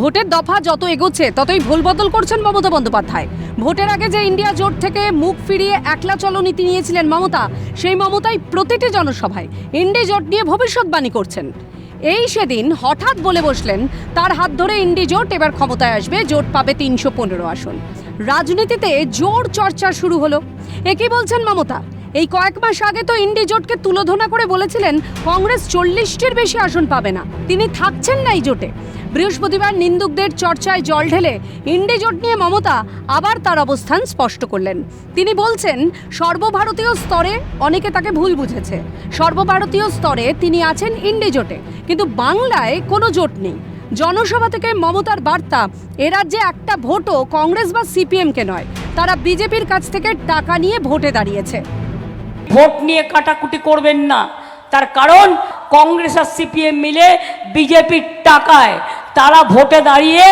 ভোটের দফা যত এগোচ্ছে, ততই ভুল বদল করছেন মমতা বন্দ্যোপাধ্যায়। ভোটের আগে যে ইন্ডিয়া জোট থেকে মুখ ফিরিয়ে একলা চলো নীতি নিয়েছিলেন মমতা, সেই মমতাই প্রতিটি জনসভায় ইন্ডি জোট নিয়ে ভবিষ্যৎবাণী করছেন। এই সেদিন হঠাৎ বলে বসলেন, তার হাত ধরে ইন্ডি জোট এবার ক্ষমতায় আসবে, জোট পাবে তিনশো পনেরো আসন। রাজনীতিতে জোর চর্চা শুরু হলো। একই বলছেন মমতা? এই কয়েক মাস আগে তো ইন্ডি জোটকে তুলোধনা করে বলেছিলেন, কংগ্রেস চল্লিশটির বেশি আসন পাবে না। তিনি থাকছেন না এই জোটে। বৃহস্পতিবার নিন্দুকদের চর্চায় জল ঢেলে ইন্ডি জোট নিয়ে মমতা আবার তার অবস্থান স্পষ্ট করলেন। তিনি বলছেন, সর্বভারতীয় স্তরে অনেকে তাকে ভুল বুঝেছে। সর্বভারতীয় স্তরে তিনি আছেন ইন্ডি জোটে, কিন্তু বাংলায় কোনো জোট নেই। জনসভা থেকে মমতার বার্তা, এ রাজ্যে একটা ভোটও কংগ্রেস বা সিপিএমকে নয়, তারা বিজেপির কাছ থেকে টাকা নিয়ে ভোটে দাঁড়িয়েছে। ভোট নিয়ে কাটাকুটি করবেন না। তার কারণ, কংগ্রেস আর সিপিএম মিলে বিজেপির টাকায় তারা ভোটে দাঁড়িয়ে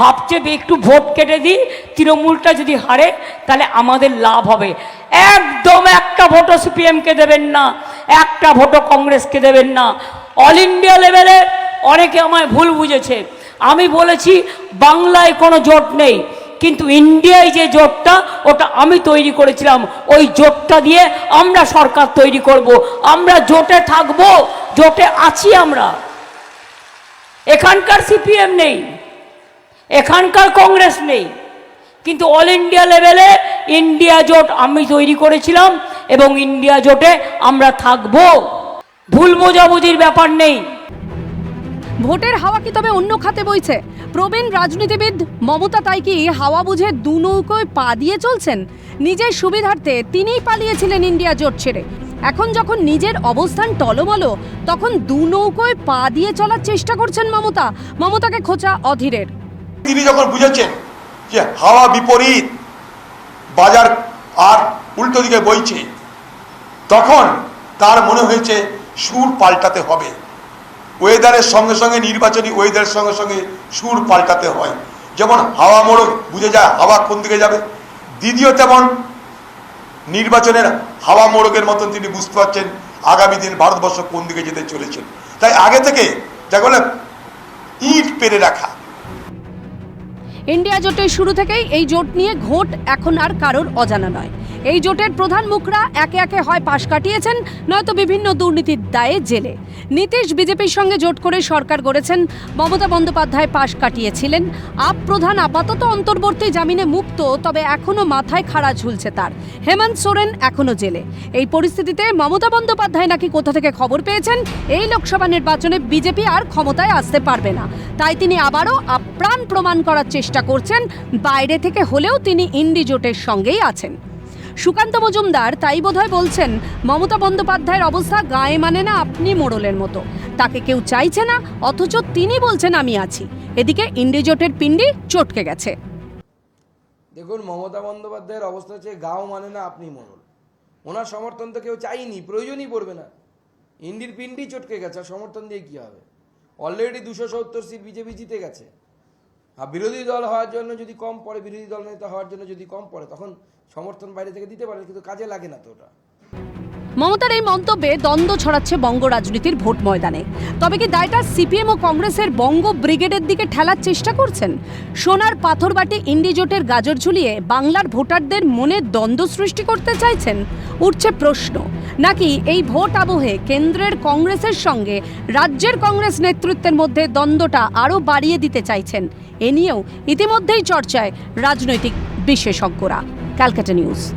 ভাবছে একটু ভোট কেটে দিই, তৃণমূলটা যদি হারে তাহলে আমাদের লাভ হবে। একদম একটা ভোটও সিপিএমকে দেবেন না, একটা ভোটও কংগ্রেসকে দেবেন না। অল ইন্ডিয়া লেভেলে অনেকে আমায় ভুল বুঝেছে। আমি বলেছি, বাংলায় কোনো জোট নেই। কিন্তু ইন্ডিয়ায় যে জোটটা ওটা আমি তৈরি করেছিলাম। ওই জোটটা দিয়ে আমরা সরকার তৈরি করব। আমরা জোটে থাকব, জোটে আছি আমরা। এখানকার সিপিএম নেই, এখানকার কংগ্রেস নেই। কিন্তু অল ইন্ডিয়া লেভেলে ইন্ডিয়া জোট আমি তৈরি করেছিলাম এবং ইন্ডিয়া জোটে আমরা থাকব। ভুল বোঝাবুঝির ব্যাপার নেই। ভোটের হাওয়া কি তবে অন্য খাতে বইছে? প্রবীণ রাজনীতিবিদ মমতা তাই কি হাওয়া বুঝে দু নৌকোয় পা দিয়ে চলছেন? নিজের সুবিধার্থে তিনিই পালিয়েছিলেন ইন্ডিয়া জোট ছেড়ে। এখন যখন নিজের অবস্থান টলমলো, তখন দু নৌকোয় পা দিয়ে চলার চেষ্টা করছেন মমতা। মমতাকে খোঁচা অধীরের। তিনি যখন বুঝেছেন যে হাওয়া বিপরীত, বাজার আর উল্টো দিকে বইছে, তখন তার মনে হয়েছে সুর পাল্টাতে হবে। ওয়েদারের সঙ্গে সঙ্গে নির্বাচনী ওয়েদারের সঙ্গে সঙ্গে সুর পাল্টাতে হয়। যেমন হাওয়া মোড়ক, বুঝে যায় হাওয়া কোন দিকে যাবে। দ্বিতীয় তেমন নির্বাচনের হাওয়া মোড়কের মতন তিনি বুঝতে পারছেন আগামী দিন ভারতবর্ষ কোন দিকে যেতে চলেছে। তাই আগে থেকে যা বলে, ইট পেরে রাখা। ইন্ডিয়া জোটের শুরু থেকেই এই জোট নিয়ে ঘোট এখন আর কারোর অজানা নয়। এই জোটের প্রধান মুখরা একে একে হয় পাশ কাটিয়েছেন, নয়তো বিভিন্ন দুর্নীতির দায়ে জেলে। নীতিশ বিজেপির সঙ্গে জোট করে সরকার গড়েছেন, মমতা বন্দ্যোপাধ্যায় পাশ কাটিয়েছিলেন। আপ প্রধান আপাতত অন্তর্বর্তী জামিনে মুক্ত, তবে এখনও মাথায় খাড়া ঝুলছে তার। হেমন্ত সোরেন এখনও জেলে। এই পরিস্থিতিতে মমতা বন্দ্যোপাধ্যায় নাকি কোথা থেকে খবর পেয়েছেন? এই লোকসভা নির্বাচনে বিজেপি আর ক্ষমতায় আসতে পারবে না। তাই তিনি আবারও আপ্রাণ প্রমাণ করার চেষ্টা করছেন। বাইরে থেকে হলেও তিনি ইন্ডি জোটের সঙ্গেই আছেন। সুকান্ত মজুমদার তাই বোধহয় বলছেন, মমতা বন্দ্যোপাধ্যায়ের অবস্থা গায়ে মানে না আপনি মোড়লের মতো। তাকে কেউ চাইছে না, অথচ তিনি বলছেন আমি আছি। এদিকে ইন্ডি জোটের পিণ্ডি চটকে গেছে। দেখুন, মমতা বন্দ্যোপাধ্যায়ের অবস্থা হচ্ছে গাও মানে না আপনি মোড়ল। ওনার সমর্থন তো কেউ চাইনি, প্রয়োজনই পড়বে না। ইন্ডির পিন্ডি চটকে গেছে সমর্থন দিয়ে কী হবে? অলরেডি দুশো সত্তর সিট বিজেপি জিতে গেছে। আর বিরোধী দল হওয়ার জন্য যদি কম পড়ে, বিরোধী দল নেতা হওয়ার জন্য যদি কম পড়ে, তখন সমর্থন বাইরে থেকে দিতে পারে, কিন্তু কাজে লাগে না তো ওটা। মমতার এই মন্তব্যে দ্বন্দ্ব ছড়াচ্ছে বঙ্গ রাজনীতির ভোট ময়দানে। তবে কি দায়টা সিপিএম ও কংগ্রেসের বঙ্গ ব্রিগেডের দিকে ঠেলার চেষ্টা করছেন? সোনার পাথরবাটি ইন্ডিজোটের গাজর ঝুলিয়ে বাংলার ভোটারদের মনে দ্বন্দ্ব সৃষ্টি করতে চাইছেন? উঠছে প্রশ্ন। নাকি এই ভোট আবহে কেন্দ্রের কংগ্রেসের সঙ্গে রাজ্যের কংগ্রেস নেতৃত্বের মধ্যে দ্বন্দ্বটা আরও বাড়িয়ে দিতে চাইছেন? এ নিয়েও ইতিমধ্যেই চর্চায় রাজনৈতিক বিশেষজ্ঞরা। Calcutta news.